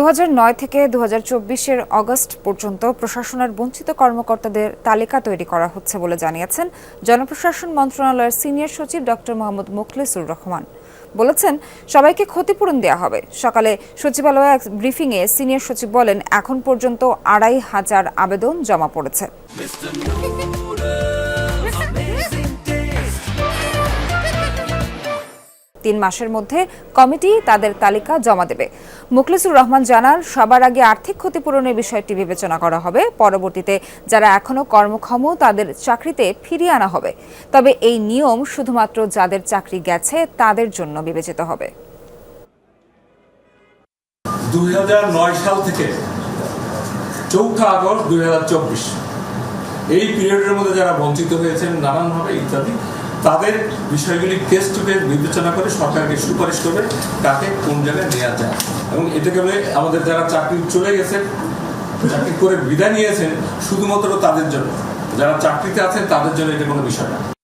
দু হাজার নয় থেকে দু এর অগস্ট পর্যন্ত প্রশাসনের বঞ্চিত কর্মকর্তাদের তালিকা তৈরি করা হচ্ছে বলে জানিয়েছেন জনপ্রশাসন মন্ত্রণালয়ের সিনিয়র সচিব ডক্টর মোহাম্মদ মুখলেসুর রহমান। বলেছেন, সবাইকে ক্ষতিপূরণ দেওয়া হবে। সকালে সচিবালয়ে এক ব্রিফিংয়ে সিনিয়র সচিব বলেন, এখন পর্যন্ত আড়াই হাজার আবেদন জমা পড়েছে। তিন মাসের মধ্যে কমিটি তাদের তালিকা জমা দেবে। মুখলিসুর রহমান জানান, সবার আগে আর্থিক ক্ষতিপূরণের বিষয়টি বিবেচনা করা হবে। পরবর্তীতে যারা এখনও কর্মক্ষম, তাদের চাকরিতে ফিরিয়ে আনা হবে। তবে এই নিয়ম শুধুমাত্র যাদের চাকরি গেছে, তাদের জন্য বিবেচিত হবে। সাল থেকে চৌঠা আগস্ট দুই এই পিরিয়ডের মধ্যে যারা বঞ্চিত হয়েছেন, নানানভাবে ইত্যাদি তাদের বিষয়গুলি কেস টু কেস বিবেচনা করে সরকারকে সুপারিশ করবে তাকে কোন জায়গায় নেওয়া যায়। এবং এটাকে আমাদের যারা চাকরি চলে গেছেন, চাকরি করে বিদায় নিয়েছেন, শুধুমাত্র তাদের জন্য। যারা চাকরিতে আছেন, তাদের জন্য এটা কোনো বিষয় না।